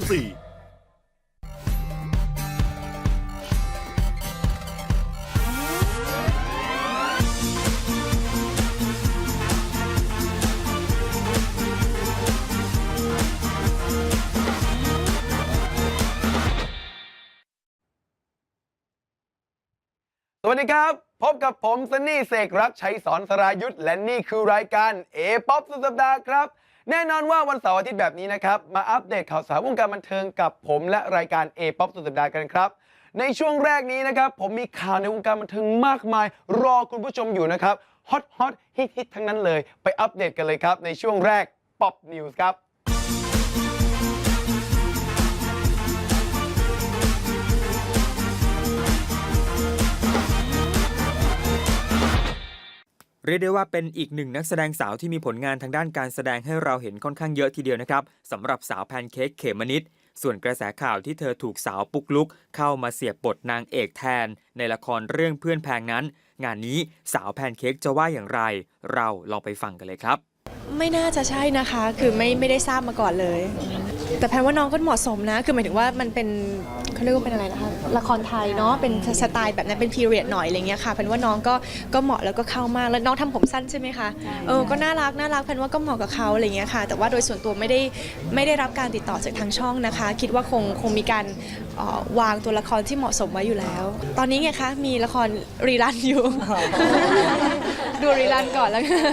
14สวัสดีครับ พบกับผมซันนี่เสกรักชัยสอนสรายุทธและนี่คือรายการเอป๊อปสุดสัปดาห์ครับ แน่นอนว่าวันเสาร์อาทิตย์แบบนี้นะครับ มาอัปเดตข่าวสารวงการบันเทิงกับผมและรายการเอป๊อปสุดสัปดาห์กันครับ ในช่วงแรกนี้นะครับ ผมมีข่าวในวงการบันเทิงมากมาย รอคุณผู้ชมอยู่นะครับฮอตฮอตฮิตฮิตทั้งนั้นเลย ไปอัปเดตกันเลยครับ ในช่วงแรกป๊อปนิวส์ครับ เรียกได้ว่าเป็นอีกหนึ่งนักแสดงสาวที่มีผลงานทางด้านการแสดงให้เราเห็นค่อนข้างเยอะทีเดียวนะครับสำหรับสาวแพนเค้กเขมนิดส่วนกระแสข่าวที่เธอถูกสาวปุกลุก เข้ามาเสียบบทนางเอกแทน ในละครเรื่องเพื่อนแพงนั้น งานนี้สาวแพนเค้กจะว่าอย่างไร เราลองไปฟังกันเลยครับ ไม่น่าจะใช่นะคะ คือไม่ไม่ได้ทราบมาก่อนเลย แต่แพนว่าน้องก็เหมาะสมนะ คือหมายถึงว่ามันเป็น เขาเรียกว่าเป็นอะไรนะคะ ละครไทยเนาะเป็นสไตล์แบบนั้นเป็นพีเรียดหน่อยอะไรเงี้ยค่ะแพนว่าน้องก็ก็เหมาะแล้วก็เข้ามากแล้วน้องทำผมสั้นใช่ไหมคะเออก็น่ารักน่ารักแพนว่าก็เหมาะกับเขาอะไรเงี้ยค่ะ แต่ว่าโดยส่วนตัวไม่ได้ไม่ได้รับการติดต่อจากทางช่องนะคะ คิดว่าคงคงมีการเอ่อวางตัวละครที่เหมาะสมไว้อยู่แล้ว ตอนนี้ไงคะมีละครรีรันอยู่ ดูรีรันก่อนแล้วกัน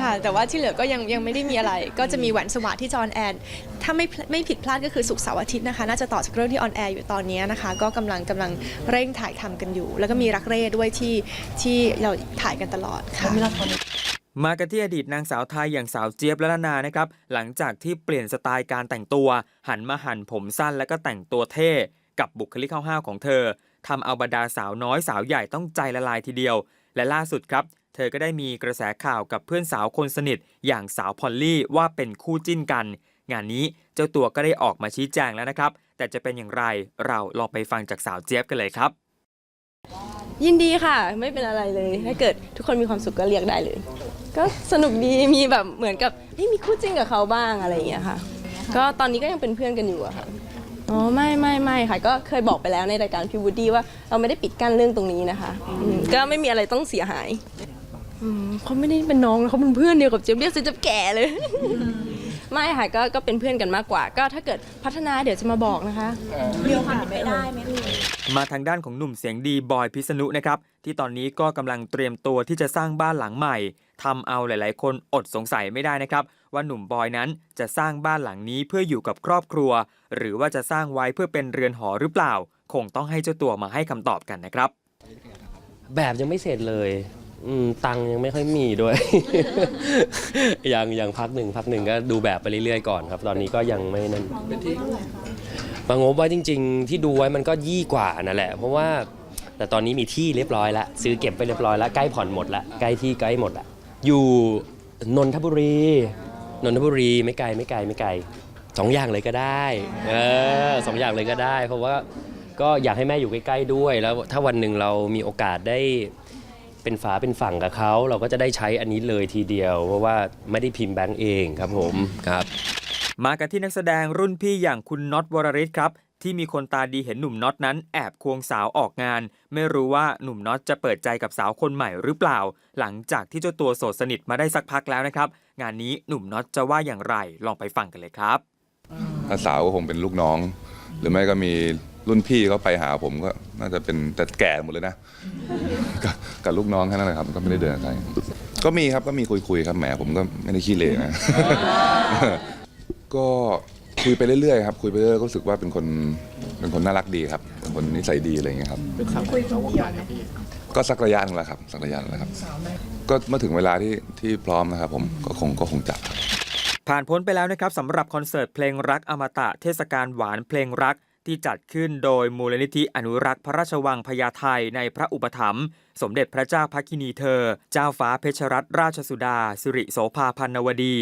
ค่ะแต่ว่าที่เหลือก็ยังยังไม่ได้มีอะไร ก็จะมีแหวนสวัสดที่จออนแอนถ้าไม่ไม่ผิดพลาดก็คือสุกร์เสาร์อาทิตย์นะคะ น่าจะต่อจากเรื่องที่ออนแอร์อยู่ตอนนี้นะคะ ก็กำลังกำลังเร่งถ่ายทำกันอยู่ แล้วก็มีรักเร่ด้วยที่ที่เราถ่ายกันตลอดค่ะมากันที่อดีตนางสาวไทยอย่างสาวเจี๊ยบและนานานะครับ หลังจากที่เปลี่ยนสไตล์การแต่งตัว หันมาหั่นผมสั้นแล้วก็แต่งตัวเท่ กับบุคลิกห้าวๆของเธอทำเอาบรรดาสาวน้อยสาวใหญ่ต้องใจละลายทีเดียว และล่าสุดครับเธอก็ได้มีกระแสข่าวกับเพื่อนสาวคนสนิท อย่างสาวพอลลี่ว่าเป็นคู่จิ้นกัน งานนี้เจ้าตัวก็ได้ออกมาชี้แจงแล้วนะครับ แต่จะเป็นอย่างไรเราลองไปฟังจากสาวเจี๊ยบกันเลยครับ ยินดีค่ะ ไม่เป็นอะไรเลย ถ้าเกิดทุกคนมีความสุขก็เรียกได้เลย ก็สนุกดีมีแบบเหมือนกับมีคู่จริงกับเขาบ้างอะไรอย่างเงี้ยค่ะ ก็ตอนนี้ก็ยังเป็นเพื่อนกันอยู่อะค่ะอ๋อไม่ไม่ไม่ค่ะ ก็เคยบอกไปแล้วในรายการพี่วูดดี้ว่าเราไม่ได้ปิดกั้นเรื่องตรงนี้นะคะ ก็ไม่มีอะไรต้องเสียหาย อืมเขาไม่ได้เป็นน้องนะเขาเป็นเพื่อนเดียวกับเจมส์เรียกเจมส์แก่เลย ไม่ค่ะก็ก็เป็นเพื่อนกันมากกว่า ก็ถ้าเกิดพัฒนาเดี๋ยวจะมาบอกนะคะมาทางด้านของหนุ่มเสียงดีบอยพิษณุนะครับ ที่ตอนนี้ก็กำลังเตรียมตัวที่จะสร้างบ้านหลังใหม่ทำเอาหลาย ๆ คนอดสงสัยไม่ได้นะครับ ว่าหนุ่มบอยนั้นจะสร้างบ้านหลังนี้เพื่ออยู่กับครอบครัว หรือว่าจะสร้างไว้เพื่อเป็นเรือนหอหรือเปล่า คงต้องให้เจ้าตัวมาให้คำตอบกันนะครับ แบบยังไม่เสร็จเลย อืมตังค์ยังไม่ค่อยมีด้วย ยังยังพักหนึ่งพักหนึ่งก็ดูแบบไปเรื่อยๆก่อนครับ ตอนนี้ก็ยังไม่นั่นมางบไว้จริง ๆ ที่ดูไว้มันก็ยี่กว่านั่นแหละ เพราะว่า แต่ตอนนี้มีที่เรียบร้อยล้วซื้อเก็บไปเรียบร้อยล้วใกล้ผ่อนหมดล้วใกล้ที่ใกล้หมดล้วอยู่นนทบุรี นนทบุรีไม่ไกลไม่ไกลไม่ไกลสองอย่างเลยก็ได้เออสองอย่างเลยก็ได้ เพราะว่าก็อยากให้แม่อยู่ใกล้ๆด้วยแล้ว ถ้าวันหนึ่งเรามีโอกาสได้ เป็นฝาเป็นฝั่งกับเขาเราก็จะได้ใช้อันนี้เลยทีเดียว เพราะว่าไม่ได้พิมพ์แบงก์เองครับผมครับ มากันที่นักแสดงรุ่นพี่อย่างคุณน็อตวรริศครับ ที่มีคนตาดีเห็นหนุ่มน็อตนั้นแอบควงสาวออกงาน ไม่รู้ว่าหนุ่มน็อตจะเปิดใจกับสาวคนใหม่หรือเปล่า หลังจากที่เจ้าตัวโสดสนิทมาได้สักพักแล้วนะครับ งานนี้หนุ่มน็อตจะว่าอย่างไรลองไปฟังกันเลยครับถ้าสาวก็คงเป็นลูกน้อง หรือไม่ก็มี รุ่นพี่เขาไปหาผมก็น่าจะเป็นแต่แก่หมดเลยนะกับกับลูกน้องแค่นั้นแหละครับ ก็ไม่ได้เดินกับใครก็มีครับก็มีคุยคุยๆครับแหมผมก็ไม่ได้ขี้เหร่นะ ก็คุยไปเรื่อยๆครับคุยไปเรื่อยๆก็รู้สึกว่าเป็นคนเป็นคนน่ารักดีครับเป็นคนนิสัยดีอะไรอย่างเงี้ยครับก็สักระยะหนึงแล้วครับสักระยะหนึงแล้วครับก็เมื่อถึงเวลาที่ที่พร้อมนะครับผมก็คงก็คงจับครับ ผ่านพ้นไปแล้วนะครับสำหรับคอนเสิร์ตเพลงรักอมตะเทศกาลหวานเพลงรัก ที่จัดขึ้นโดยมูลนิธิอนุรักษ์พระราชวังพญาไทในพระอุปถัมภ์สมเด็จพระเจ้าพักินีเธอ เจ้าฟ้าเพชรรัตนราชสุดา สิริโสภาพันนวดี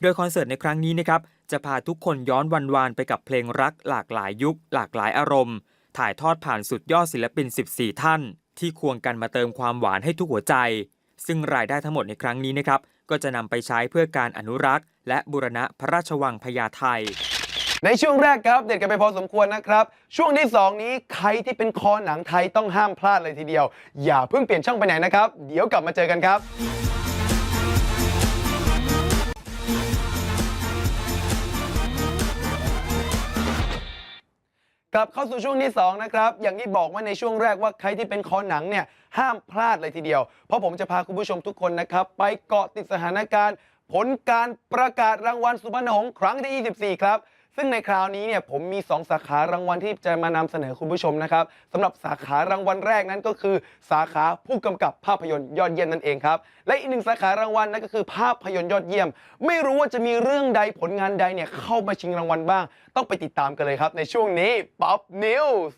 โดยคอนเสิร์ตในครั้งนี้นะครับ จะพาทุกคนย้อนวันวานไปกับเพลงรักหลากหลายยุค หลากหลายอารมณ์ ถ่ายทอดผ่านสุดยอดศิลปิน 14 ท่าน ที่ควงกันมาเติมความหวานให้ทุกหัวใจ ซึ่งรายได้ทั้งหมดในครั้งนี้นะครับก็จะนำไปใช้เพื่อการอนุรักษ์ และบูรณะพระราชวังพญาไท ในช่วงแรกครับเด็ดกันไปพอสมควรนะครับ ช่วงที่ 2 นี้ใครที่เป็นคอหนังไทยต้องห้ามพลาดเลยทีเดียว อย่าเพิ่งเปลี่ยนช่องไปไหนนะครับ เดี๋ยวกลับมาเจอกันครับกลับเข้าสู่ช่วงที่ 2 นะครับ อย่างที่บอกว่าในช่วงแรกว่าใครที่เป็นคอหนังเนี่ยห้ามพลาดเลยทีเดียว เพราะผมจะพาคุณผู้ชมทุกคนนะครับ ไปเกาะติดสถานการณ์ ผลการประกาศรางวัลสุพรรณหงส์ครั้งที่ 24 ครับ ซึ่งในคราวนี้เนี่ยผมมี 2 สาขารางวัลที่จะมานำเสนอคุณผู้ชมนะครับสำหรับสาขารางวัลแรกนั้นก็คือ สาขาผู้กำกับภาพยนตร์ยอดเยี่ยมนั่นเองครับและอีกหนึ่งสาขารางวัลนั่นก็คือภาพยนตร์ยอดเยี่ยม ไม่รู้ว่าจะมีเรื่องใดผลงานใดเนี่ยเข้ามาชิงรางวัลบ้าง ต้องไปติดตามกันเลยครับในช่วงนี้ป๊อปนิวส์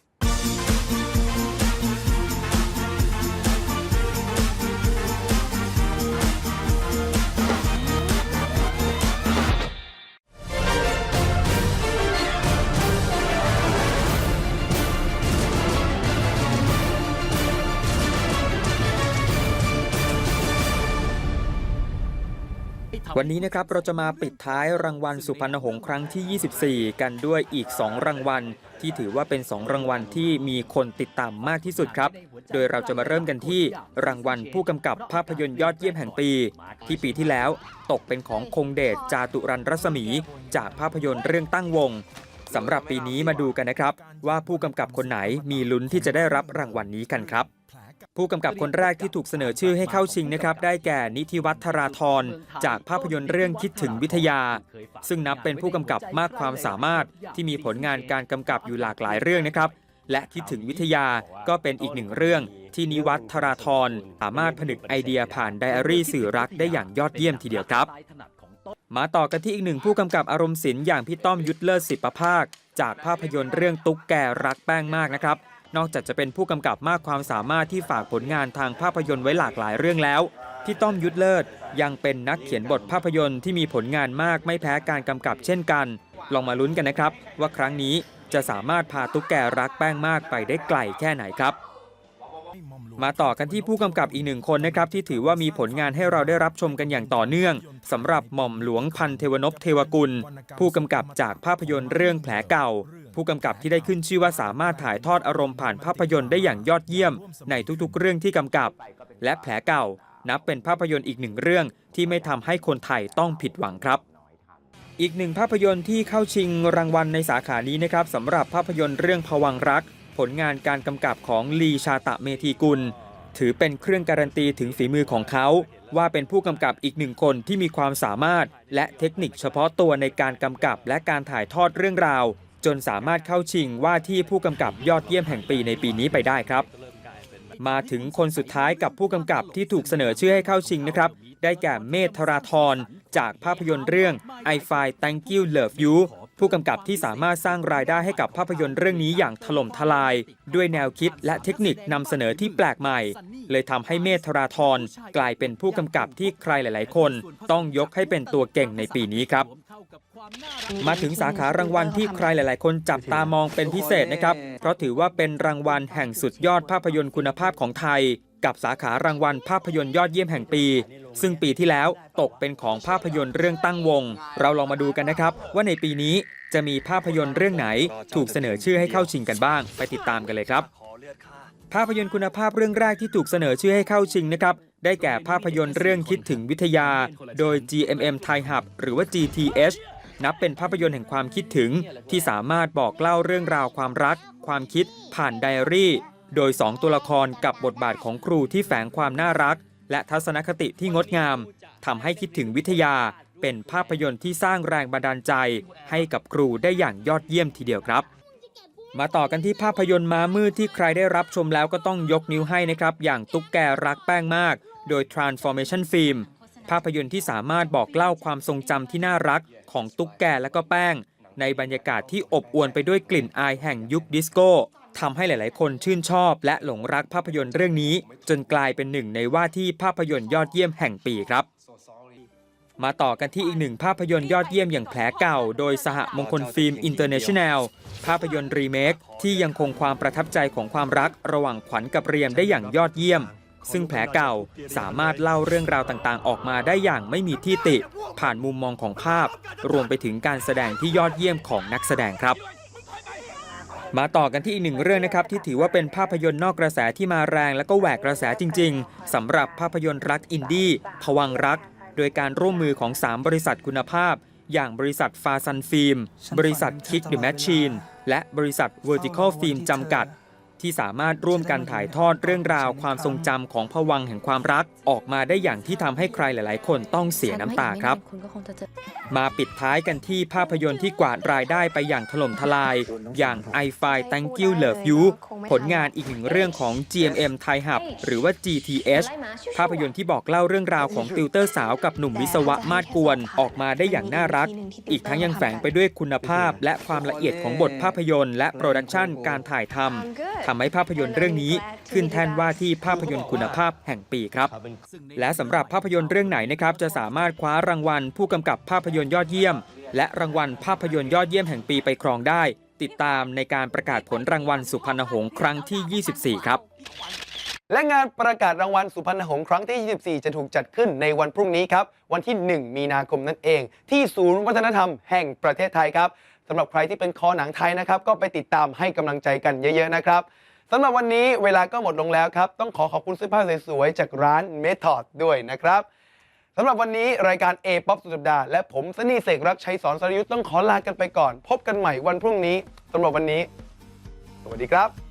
วันนี้นะครับเราจะมาปิดท้ายรางวัลสุพรรณหงส์ครั้งที่ 24 กันด้วยอีก 2 รางวัล ที่ถือว่าเป็น 2 รางวัลที่มีคนติดตามมากที่สุดครับ โดยเราจะมาเริ่มกันที่รางวัลผู้กำกับภาพยนตร์ยอดเยี่ยมแห่งปี ที่ปีที่แล้วตกเป็นของคงเดชจาตุรันรัศมี จากภาพยนตร์เรื่องตั้งวงสำหรับปีนี้มาดูกันนะครับ ว่าผู้กำกับคนไหนมีลุ้นที่จะได้รับรางวัลนี้กันครับ ผู้กำกับคนแรกที่ถูกเสนอชื่อให้เข้าชิงนะครับ ได้แก่นิธิวัฒน์ธราธรจากภาพยนตร์เรื่องคิดถึงวิทยา ซึ่งนับเป็นผู้กำกับมากความสามารถที่มีผลงานการกำกับอยู่หลากหลายเรื่องนะครับ และคิดถึงวิทยาก็เป็นอีกหนึ่งเรื่อง ที่นิวัฒน์ธราธรสามารถผนึกไอเดียผ่านไดอารี่สื่อรักได้อย่างยอดเยี่ยมทีเดียวครับ มาต่อกันที่อีกหนึ่งผู้กำกับอารมณ์ศิลป์อย่างพี่ต้อมยุทธเลิศสิบประภาค จากภาพยนตร์เรื่องตุ๊กแกรักแป้งมากนะครับ นอกจากจะเป็นผู้กำกับมากความสามารถที่ฝากผลงานทางภาพยนตร์ไว้หลากหลายเรื่องแล้ว พี่ต้อมยุทธเลิศยังเป็นนักเขียนบทภาพยนตร์ที่มีผลงานมากไม่แพ้การกำกับเช่นกัน ลองมาลุ้นกันนะครับ ว่าครั้งนี้จะสามารถพาตุ๊กแกรักแป้งมากไปได้ไกลแค่ไหนครับ มาต่อกันที่ผู้กำกับอีกหนึ่งคนนะครับ ที่ถือว่ามีผลงานให้เราได้รับชมกันอย่างต่อเนื่องสำหรับหม่อมหลวงพันเทวนพเทวกุล ผู้กำกับจากภาพยนตร์เรื่องแผลเก่า ผู้กำกับที่ได้ขึ้นชื่อว่าสามารถถ่ายทอดอารมณ์ผ่านภาพยนตร์ได้อย่างยอดเยี่ยม ในทุกๆ เรื่องที่กำกับ และแผลเก่า นับเป็นภาพยนตร์อีกหนึ่งเรื่องที่ไม่ทำให้คนไทยต้องผิดหวังครับ อีกหนึ่งภาพยนตร์ที่เข้าชิงรางวัลในสาขานี้นะครับสำหรับภาพยนตร์เรื่องพวังรัก ผลงานการกำกับของลีชาตะเมธีกุล ถือเป็นเครื่องการันตีถึงฝีมือของเขา ว่าเป็นผู้กำกับอีกหนึ่งคนที่มีความสามารถ และเทคนิคเฉพาะตัวในการกำกับและการถ่ายทอดเรื่องราว จนสามารถเข้าชิงว่าที่ผู้กำกับยอดเยี่ยมแห่งปีในปีนี้ไปได้ครับ มาถึงคนสุดท้ายกับผู้กำกับที่ถูกเสนอชื่อให้เข้าชิงนะครับ ได้แก่เมธราธรจากภาพยนตร์เรื่อง I Find Thank You Love You ผู้กำกับที่สามารถสร้างรายได้ให้กับภาพยนตร์เรื่องนี้อย่างถล่มทลาย ด้วยแนวคิดและเทคนิคนำเสนอที่แปลกใหม่ เลยทำให้เมธธราธรกลายเป็นผู้กำกับที่ใครหลาย ๆ คน ต้องยกให้เป็นตัวเก่งในปีนี้ครับ มาถึงสาขารางวัลที่ใครหลาย ๆ คนจับตามองเป็นพิเศษนะครับ เพราะถือว่าเป็นรางวัลแห่งสุดยอดภาพยนตร์คุณภาพของไทย กับสาขารางวัลภาพยนตร์ยอดเยี่ยมแห่งปี ซึ่งปีที่แล้วตกเป็นของภาพยนตร์เรื่องตั้งวง เราลองมาดูกันนะครับ ว่าในปีนี้จะมีภาพยนตร์เรื่องไหน ถูกเสนอชื่อให้เข้าชิงกันบ้าง ไปติดตามกันเลยครับ ภาพยนตร์คุณภาพเรื่องแรกที่ถูกเสนอชื่อให้เข้าชิงนะครับได้แก่ภาพยนตร์เรื่องคิดถึงวิทยา โดย GMM Thai Hub หรือว่า GTH นับเป็นภาพยนตร์แห่งความคิดถึง ที่สามารถบอกเล่าเรื่องราวความรัก ความคิด ผ่านไดอารี่ โดย 2 ตัวละครกับบทบาทของครูที่แฝงความน่ารัก และทัศนคติที่งดงามทำให้คิดถึงวิทยา เป็นภาพยนตร์ที่สร้างแรงบันดาลใจ ให้กับครูได้อย่างยอดเยี่ยมทีเดียวครับมาต่อกันที่ภาพยนตร์ม้ามืดที่ใครได้รับชมแล้วก็ต้องยกนิ้วให้นะครับ อย่างตุ๊กแกรักแป้งมาก โดย Transformation Film ภาพยนตร์ที่สามารถบอกเล่าความทรงจำที่น่ารักของตุ๊กแกและก็แป้ง ในบรรยากาศที่อบอวลไปด้วยกลิ่นอายแห่งยุคดิสโก้ทำให้หลาย ๆ คนชื่นชอบ และหลงรักภาพยนตร์เรื่องนี้ จนกลายเป็นหนึ่งในว่าที่ภาพยนตร์ยอดเยี่ยมแห่งปีครับ มาต่อกันที่อีกหนึ่งภาพยนตร์ยอดเยี่ยมอย่างแผลเก่า โดยสหมงคลฟิล์มอินเตอร์เนชั่นแนลภาพยนตร์รีเมคที่ยังคงความประทับใจของความรักระหว่างขวัญกับเรียมได้อย่างยอดเยี่ยม ซึ่งแผลเก่าสามารถเล่าเรื่องราวต่างๆ ออกมาได้อย่างไม่มีที่ติ ผ่านมุมมองของภาพ รวมไปถึงการแสดงที่ยอดเยี่ยมของนักแสดงครับ มาต่อกันที่อีกหนึ่งเรื่องนะครับ ที่ถือว่าเป็นภาพยนตร์นอกกระแสที่มาแรง และก็แหวกกระแสจริง ๆสำหรับภาพยนตร์รักอินดี้พวังรัก โดยการร่วมมือของ 3 บริษัทคุณภาพ อย่างบริษัทฟาซันฟิล์มบริษัทคิกเดอะแมชชีนและบริษัท Vertical Film จำกัด ที่สามารถร่วมกันถ่ายทอดเรื่องราวความทรงจำของพวังค์แห่งความรัก ออกมาได้อย่างที่ทำให้ใครหลาย ๆ คนต้องเสียน้ำตาครับ คุณก็คงจะเจอ มาปิดท้ายกันที่ภาพยนตร์ที่กวาดรายได้ไปอย่างถล่มทลาย อย่าง i f i Thank You Love You ผลงานอีกหนึ่งเรื่องของ GMM Thai Hub หรือว่า GTH ภาพยนตร์ที่บอกเล่าเรื่องราวของติวเตอร์สาวกับหนุ่มวิศวะมาดกวน ออกมาได้อย่างน่ารัก อีกทั้งยังแฝงไปด้วยคุณภาพและความละเอียดของบทภาพยนตร์และโปรดักชันการถ่ายทำทำให้ภาพยนตร์เรื่องนี้ขึ้นแท่นว่าที่ภาพยนตร์คุณภาพแห่งปีครับ และสำหรับภาพยนตร์เรื่องไหนนะครับจะสามารถคว้ารางวัล ผู้กำกับภาพยนตร์ยอดเยี่ยม และรางวัลภาพยนตร์ยอดเยี่ยมแห่งปีไปครองได้ ติดตามในการประกาศผลรางวัลสุพรรณหงษ์ครั้งที่ 24 ครับ และงานประกาศรางวัลสุพรรณหงษ์ครั้งที่ 24 จะถูกจัดขึ้นในวันพรุ่งนี้ครับ วันที่ 1 มีนาคมนั่นเอง ที่ศูนย์วัฒนธรรมแห่งประเทศไทยครับสำหรับใครที่เป็นคอหนังไทยนะครับ ก็ไปติดตามให้กำลังใจกันเยอะๆนะครับสำหรับวันนี้เวลาก็หมดลงแล้วครับ ต้องขอขอบคุณเสื้อผ้าสวยๆจากร้าน Method ด้วยนะครับสำหรับวันนี้รายการ A Pop สุดสัปดาห์และผมสนี่เสกรักชัยสอนสรยุทธ์ต้องขอลากันไปก่อน พบกันใหม่วันพรุ่งนี้สำหรับวันนี้ สวัสดีครับ